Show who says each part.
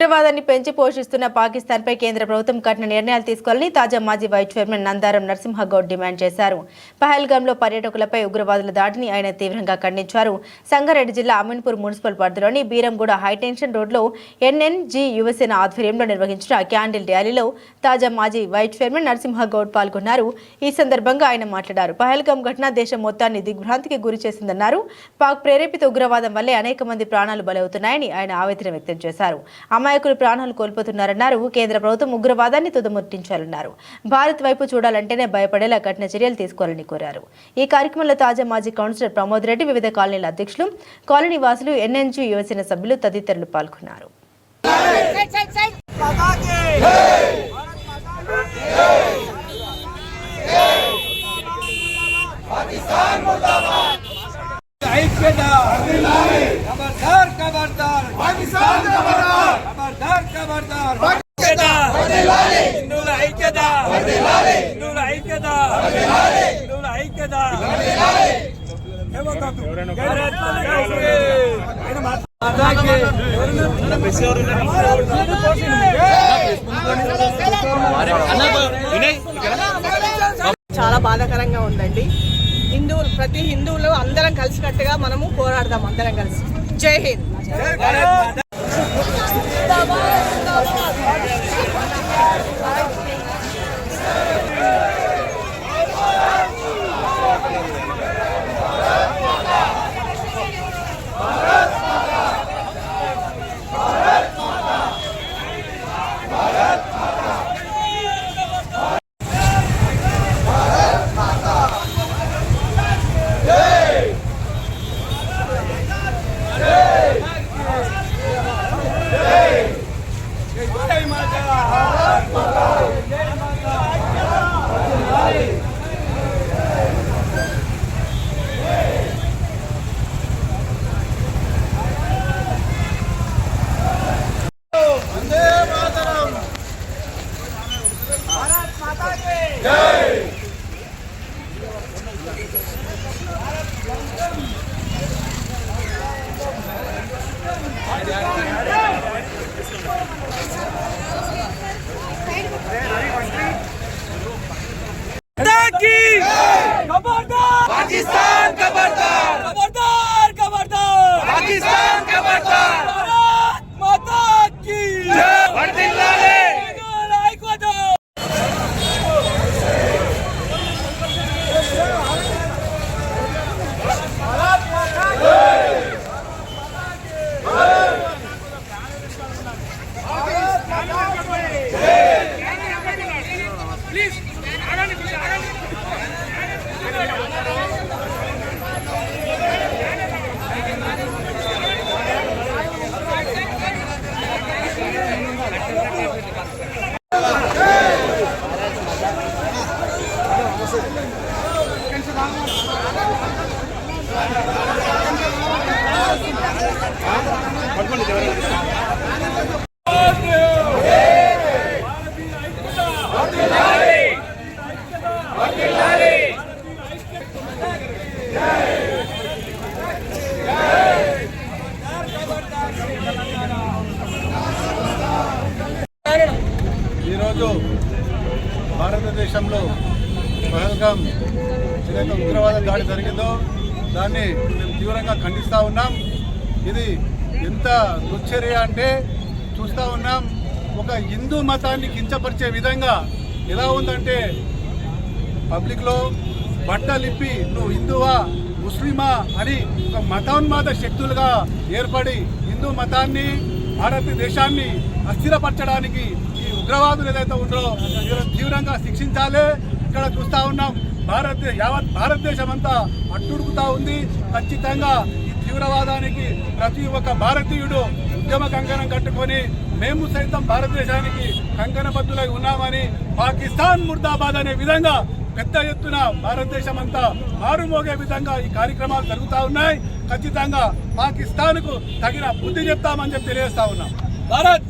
Speaker 1: ఉగ్రవాదాన్ని పెంచి పోషిస్తున్న పాకిస్తాన్పై కేంద్ర ప్రభుత్వం కఠిన నిర్ణయాలు తీసుకోవాలని తాజా మాజీ vice chairman Nandaram Narasimhagoud demand చేశారు. పహల్గాంలో పర్యాటకులపై ఉగ్రవాదుల దాడిని ఆయన తీవ్రంగా ఖండించారు. సంగారెడ్డి జిల్లా అమీన్పూర్ మున్సిపల్ పరిధిలోని బీరంగూడ హైటెన్షన్ రోడ్లో ఎన్ఎన్జీ యువసేన ఆధ్వర్యంలో నిర్వహించిన క్యాండిల్ ర్యాలీలో తాజా మాజీ వైస్ చైర్మన్ నరసింహగౌడ్ పాల్గొన్నారు. ఈ సందర్భంగా ఆయన మాట్లాడారు. పహల్గాం ఘటన దేశం మొత్తాన్ని దిగ్భ్రాంతికి గురి చేసిందన్నారు. పాక్ ప్రేరేపిత ఉగ్రవాదం వల్లే అనేక మంది ప్రాణాలు బలవుతున్నాయని ఆయన ఆవేదన వ్యక్తం చేశారు. అమాయకులు ప్రాణాలు కోల్పోతున్నారన్నారు కేంద్ర ప్రభుత్వం ఉగ్రవాదాన్ని తుదముట్టించాలన్నారు భారత్ వైపు చూడాలంటేనే భయపడేలా కఠిన చర్యలు తీసుకోవాలని కోరారు ఈ కార్యక్రమంలో తాజా మాజీ కౌన్సిలర్ ప్రమోద్ రెడ్డి వివిధ కాలనీల అధ్యక్షులు కాలనీ వాసులు ఎన్ఎన్జీ యువసేన సభ్యులు తదితరులు పాల్గొన్నారు
Speaker 2: ఐక్యత హిందువుల ఐక్యత హిందువుల ఐక్యత హిందువుల ఐక్యత.
Speaker 3: చాలా బాధాకరంగా ఉందండి. హిందువులు ప్రతి హిందువులు అందరం కలిసికట్టుగా మనము పోరాడదాం అందరం కలిసి. జై హింద్.
Speaker 4: ఈరోజు భారతదేశంలో పహల్గాం ఏదైతే ఉగ్రవాద దాడి జరిగిందో దాన్ని మేము తీవ్రంగా ఖండిస్తూ ఉన్నాం. ఇది ఎంత దుశ్చర్య అంటే చూస్తూ ఉన్నాం. ఒక హిందూ మతాన్ని కించపరిచే విధంగా ఎలా ఉందంటే పబ్లిక్లో బట్టలిప్పి నువ్వు హిందువా ముస్లిమా అని ఒక మతోన్మాద శక్తులుగా ఏర్పడి హిందూ మతాన్ని భారతదేశాన్ని అస్థిరపరచడానికి ఈ ఉగ్రవాదులు ఏదైతే ఉన్నారో తీవ్రంగా శిక్షించాలి. ఇక్కడ చూస్తా ఉన్నాం భారత యావత్ భారతదేశం అంతా అట్టుడుకుతా ఉంది. ఖచ్చితంగా ఈ తీవ్రవాదానికి ప్రతి ఒక్క భారతీయుడు ఉద్యమ కంకణం కట్టుకొని మేము సైతం భారతదేశానికి కంకణబద్ధులై ఉన్నామని పాకిస్తాన్ ముర్దాబాద్ అనే విధంగా పెద్ద ఎత్తున భారతదేశం అంతా మారుమోగే విధంగా ఈ కార్యక్రమాలు జరుగుతూ ఉన్నాయి. ఖచ్చితంగా పాకిస్తాన్కు తగిన బుద్ధి చెప్తామని చెప్పి తెలియజేస్తా ఉన్నాం.
Speaker 2: భారత్